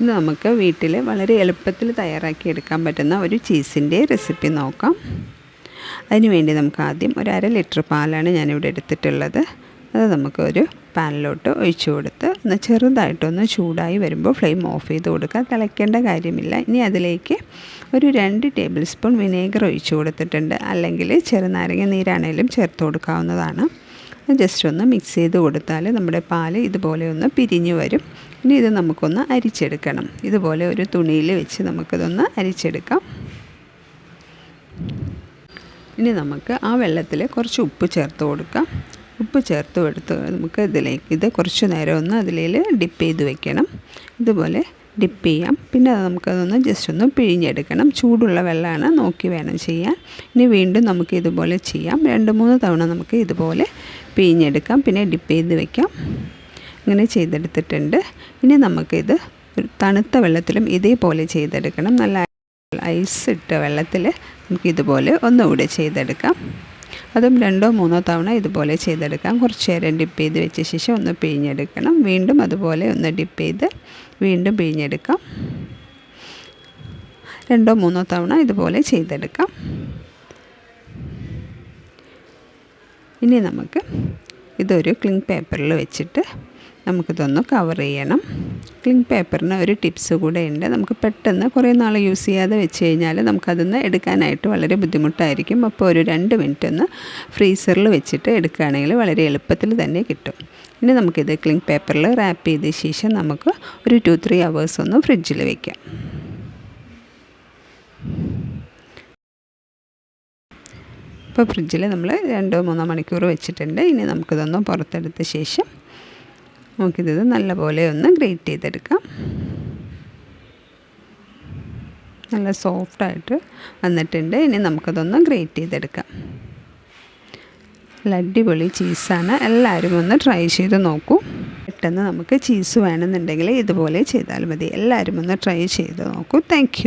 ഇന്ന് നമുക്ക് വീട്ടിൽ വളരെ എളുപ്പത്തിൽ തയ്യാറാക്കി എടുക്കാൻ പറ്റുന്ന ഒരു ചീസിന്റെ റെസിപ്പി നോക്കാം. അതിനുവേണ്ടി നമുക്ക് ആദ്യം ഒരു അര ലിറ്റർ പാലാണ് ഞാനിവിടെ എടുത്തിട്ടുള്ളത്. അത് നമുക്കൊരു പാനിലോട്ട് ഒഴിച്ചു കൊടുത്ത് ഒന്ന് ചെറുതായിട്ടൊന്ന് ചൂടായി വരുമ്പോൾ ഫ്ലെയിം ഓഫ് ചെയ്ത് കൊടുക്കുക. തിളയ്ക്കേണ്ട കാര്യമില്ല. ഇനി അതിലേക്ക് ഒരു രണ്ട് ടേബിൾ സ്പൂൺ വിനേഗർ ഒഴിച്ചു കൊടുത്തിട്ടുണ്ട്. അല്ലെങ്കിൽ ചെറുനാരങ്ങ നീരാണേലും ചേർത്ത് കൊടുക്കാവുന്നതാണ്. ജസ്റ്റ് ഒന്ന് മിക്സ് ചെയ്ത് കൊടുത്താൽ നമ്മുടെ പാൽ ഇതുപോലെ ഒന്ന് പിരിഞ്ഞു വരും. ഇനി ഇത് നമുക്കൊന്ന് അരിച്ചെടുക്കണം. ഇതുപോലെ ഒരു തുണിയിൽ വെച്ച് നമുക്കിതൊന്ന് അരിച്ചെടുക്കാം. ഇനി നമുക്ക് ആ വെള്ളത്തിൽ കുറച്ച് ഉപ്പ് ചേർത്ത് കൊടുക്കാം. ഉപ്പ് ചേർത്ത് കൊടുത്ത് നമുക്ക് ഇതിലേക്ക് ഇത് കുറച്ച് നേരം ഒന്ന് അതിലേൽ ഡിപ്പ് ചെയ്ത് വെക്കണം. ഇതുപോലെ ഡിപ്പ് ചെയ്യാം. പിന്നെ അത് നമുക്കതൊന്ന് ജസ്റ്റ് ഒന്ന് പിഴിഞ്ഞെടുക്കണം. ചൂടുള്ള വെള്ളമാണ് നോക്കി വേണം ചെയ്യാൻ. ഇനി വീണ്ടും നമുക്ക് ഇതുപോലെ ചെയ്യാം. രണ്ട് മൂന്ന് തവണ നമുക്ക് ഇതുപോലെ പിഴിഞ്ഞെടുക്കാം. പിന്നെ ഡിപ്പ് ചെയ്ത് വെക്കാം. അങ്ങനെ ചെയ്തെടുത്തിട്ടുണ്ട്. ഇനി നമുക്കിത് തണുത്ത വെള്ളത്തിലും ഇതേപോലെ ചെയ്തെടുക്കണം. നല്ല ഐസ് ഇട്ട വെള്ളത്തിൽ നമുക്ക് ഇതുപോലെ ഒന്നുകൂടെ ചെയ്തെടുക്കാം. അതും രണ്ടോ മൂന്നോ തവണ ഇതുപോലെ ചെയ്തെടുക്കാം. കുറച്ച് നേരം ഡിപ്പ് ചെയ്ത് വെച്ച ശേഷം ഒന്ന് പിഴിഞ്ഞെടുക്കണം. വീണ്ടും അതുപോലെ ഒന്ന് ഡിപ്പ് ചെയ്ത് വീണ്ടും പിഴിഞ്ഞെടുക്കാം. രണ്ടോ മൂന്നോ തവണ ഇതുപോലെ ചെയ്തെടുക്കാം. ഇനി നമുക്ക് ഇതൊരു ക്ലിങ് പേപ്പറിൽ വെച്ചിട്ട് നമുക്കിതൊന്ന് കവർ ചെയ്യണം. ക്ലിങ് പേപ്പറിന് ഒരു ടിപ്സ് കൂടെ ഉണ്ട്. നമുക്ക് പെട്ടെന്ന് കുറേ നാൾ യൂസ് ചെയ്യാതെ വെച്ച് കഴിഞ്ഞാൽ നമുക്കതൊന്ന് എടുക്കാനായിട്ട് വളരെ ബുദ്ധിമുട്ടായിരിക്കും. അപ്പോൾ ഒരു രണ്ട് മിനിറ്റ് ഒന്ന് ഫ്രീസറിൽ വെച്ചിട്ട് എടുക്കുകയാണെങ്കിൽ വളരെ എളുപ്പത്തിൽ തന്നെ കിട്ടും. ഇനി നമുക്കിത് ക്ലിങ് പേപ്പറിൽ റാപ്പ് ചെയ്ത ശേഷം നമുക്ക് ഒരു ടു ത്രീ അവേഴ്സ് ഒന്ന് ഫ്രിഡ്ജിൽ വയ്ക്കാം ഇപ്പോൾ ഫ്രിഡ്ജിൽ നമ്മൾ രണ്ടോ മൂന്നോ മണിക്കൂർ വെച്ചിട്ടുണ്ട്. ഇനി നമുക്കിതൊന്ന് പുറത്തെടുത്ത ശേഷം നമുക്കിത് നല്ലപോലെ ഒന്ന് ഗ്രേറ്റ് ചെയ്തെടുക്കാം. നല്ല സോഫ്റ്റായിട്ട് വന്നിട്ടുണ്ട്. ഇനി നമുക്കതൊന്ന് ഗ്രേറ്റ് ചെയ്തെടുക്കാം. നല്ല അടിപൊളി ചീസാണ്. എല്ലാവരും ഒന്ന് ട്രൈ ചെയ്ത് നോക്കൂ. പെട്ടെന്ന് നമുക്ക് ചീസ് വേണമെന്നുണ്ടെങ്കിൽ ഇതുപോലെ ചെയ്താൽ മതി. എല്ലാവരും ഒന്ന് ട്രൈ ചെയ്ത് നോക്കൂ. താങ്ക്